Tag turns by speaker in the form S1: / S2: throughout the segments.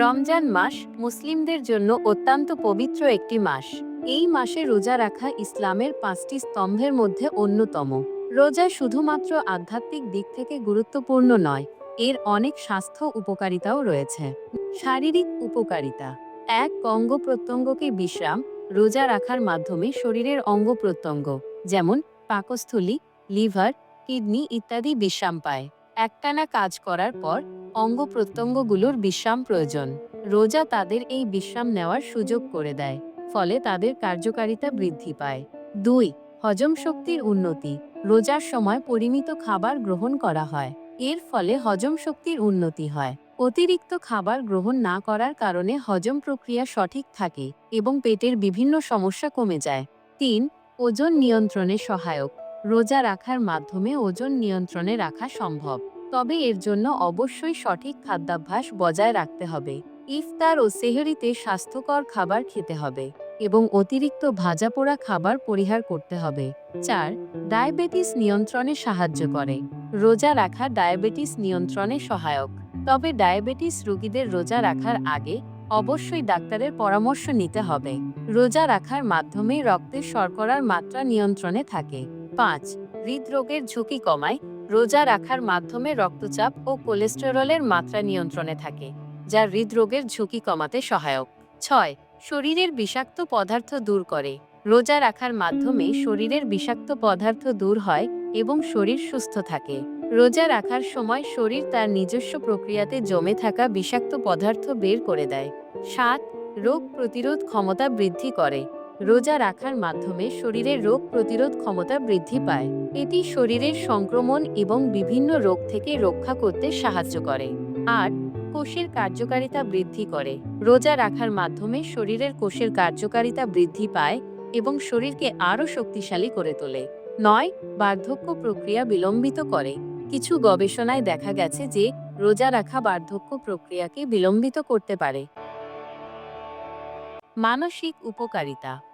S1: রমজান মাস মুসলিমদের জন্য অত্যন্ত পবিত্র একটি মাস। এই মাসে রোজা রাখা ইসলামের পাঁচটি স্তম্ভের মধ্যে অন্যতম। রোজা শুধুমাত্র আধ্যাত্মিক দিক থেকে গুরুত্বপূর্ণ নয়, এর অনেক স্বাস্থ্য উপকারিতাও রয়েছে। শারীরিক উপকারিতা। এক অঙ্গ প্রত্যঙ্গকে বিশ্রাম, রোজা রাখার মাধ্যমে শরীরের অঙ্গ প্রত্যঙ্গ যেমন পাকস্থলী, লিভার, কিডনি ইত্যাদি বিশ্রাম পায়। একটানা কাজ করার পর অঙ্গ প্রত্যঙ্গগুলোর বিশ্রাম প্রয়োজন। রোজা তাদের এই বিশ্রাম নেওয়ার সুযোগ করে দেয়, ফলে তাদের কার্যকারিতা বৃদ্ধি পায়। দুই, হজম শক্তির উন্নতি। রোজার সময় পরিমিত খাবার গ্রহণ করা হয়। এর ফলে হজম শক্তির উন্নতি হয়। অতিরিক্ত খাবার গ্রহণ না করার কারণে হজম প্রক্রিয়া সঠিক থাকে এবং পেটের বিভিন্ন সমস্যা কমে যায়। তিন, ওজন নিয়ন্ত্রণে সহায়ক। রোজা রাখার মাধ্যমে ওজন নিয়ন্ত্রণে রাখা সম্ভব। তবে এর জন্য অবশ্যই সঠিক খাদ্যাভ্যাস বজায় রাখতে হবে। ইফতার ও সেহরিতে স্বাস্থ্যকর খাবার খেতে হবে এবং অতিরিক্ত ভাজা পোড়া খাবার পরিহার করতে হবে। চার, ডায়াবেটিস নিয়ন্ত্রণে সাহায্য করে। রোজা রাখা ডায়াবেটিস নিয়ন্ত্রণে সহায়ক। তবে ডায়াবেটিস রোগীদের রোজা রাখার আগে অবশ্যই ডাক্তারের পরামর্শ নিতে হবে। রোজা রাখার মাধ্যমে রক্তের শর্করার মাত্রা নিয়ন্ত্রণে থাকে। পাঁচ, হৃদরোগের ঝুঁকি কমায় রোজা রাখার মাধ্যমে রক্তচাপ ও কোলেস্টেরলের মাত্রা নিয়ন্ত্রণে থাকে, যা হৃদরোগের ঝুঁকি কমাতে সহায়ক। ছয়, শরীরের বিষাক্ত পদার্থ দূর করে। রোজা রাখার মাধ্যমে শরীরের বিষাক্ত পদার্থ দূর হয় এবং শরীর সুস্থ থাকে। রোজা রাখার সময় শরীর তার নিজস্ব প্রক্রিয়াতে জমে থাকা বিষাক্ত পদার্থ বের করে দেয়। সাত, রোগ প্রতিরোধ ক্ষমতা বৃদ্ধি করে। রোজা রাখার মাধ্যমে শরীরের রোগ প্রতিরোধ ক্ষমতা বৃদ্ধি পায়। এটি শরীরের সংক্রমণ এবং বিভিন্ন রোগ থেকে রক্ষা করতে সাহায্য করে। আট, কোষের কার্যকারিতা বৃদ্ধি করে। রোজা রাখার মাধ্যমে শরীরের কোষের কার্যকারিতা বৃদ্ধি পায় এবং শরীরকে আরও শক্তিশালী করে তোলে। নয়, বার্ধক্য প্রক্রিয়া বিলম্বিত করে। কিছু গবেষণায় দেখা গেছে যে রোজা রাখা বার্ধক্য প্রক্রিয়াকে বিলম্বিত করতে পারে। মানসিক উপকারিতা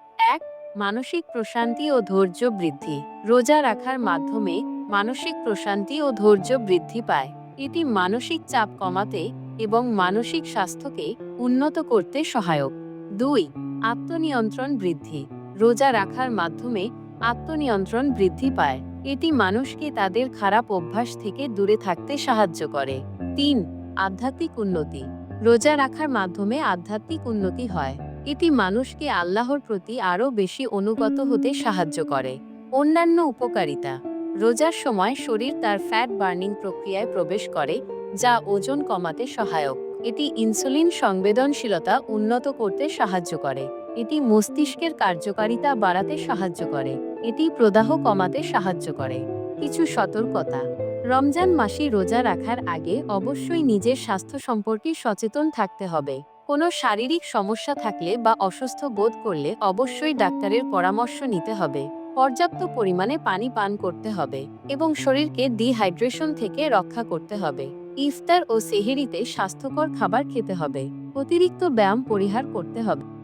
S1: মানসিক প্রশান্তি ও ধৈর্য বৃদ্ধি। রোজা রাখার মাধ্যমে মানসিক প্রশান্তি ও ধৈর্য বৃদ্ধি পায়। এটি মানসিক চাপ কমাতে এবং মানসিক স্বাস্থ্যকে উন্নত করতে সহায়ক। দুই, আত্মনিয়ন্ত্রণ বৃদ্ধি। রোজা রাখার মাধ্যমে আত্মনিয়ন্ত্রণ বৃদ্ধি পায়। এটি মানুষকে তাদের খারাপ অভ্যাস থেকে দূরে থাকতে সাহায্য করে। তিন, আধ্যাত্মিক উন্নতি। রোজা রাখার মাধ্যমে আধ্যাত্মিক উন্নতি হয়। এটি মানুষকে আল্লাহর প্রতি আরও বেশি অনুগত হতে সাহায্য করে। অন্যান্য উপকারিতা, রোজার সময় শরীর তার ফ্যাট বার্নিং প্রক্রিয়ায় প্রবেশ করে, যা ওজন কমাতে সহায়ক। এটি ইনসুলিন সংবেদনশীলতা উন্নত করতে সাহায্য করে। এটি মস্তিষ্কের কার্যকারিতা বাড়াতে সাহায্য করে। এটি প্রদাহ কমাতে সাহায্য করে। কিছু সতর্কতা, রমজান মাসে রোজা রাখার আগে অবশ্যই নিজের স্বাস্থ্য সম্পর্কে সচেতন থাকতে হবে। কোনো শারীরিক সমস্যা থাকলে বা অসুস্থ বোধ করলে অবশ্যই ডাক্তারের পরামর্শ নিতে হবে। পর্যাপ্ত পরিমাণে পানি পান করতে হবে এবং শরীরকে ডিহাইড্রেশন থেকে রক্ষা করতে হবে। ইফতার ও সেহেরিতে স্বাস্থ্যকর খাবার খেতে হবে। অতিরিক্ত ব্যায়াম পরিহার করতে হবে।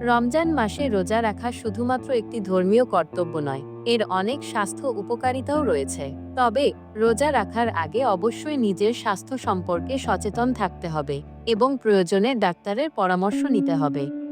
S1: রমজান মাসে রোজা রাখা শুধুমাত্র একটি ধর্মীয় কর্তব্য নয়, এর অনেক স্বাস্থ্য উপকারিতাও রয়েছে। তবে, রোজা রাখার আগে অবশ্যই নিজের স্বাস্থ্য সম্পর্কে সচেতন থাকতে হবে এবং প্রয়োজনে ডাক্তারের পরামর্শ নিতে হবে।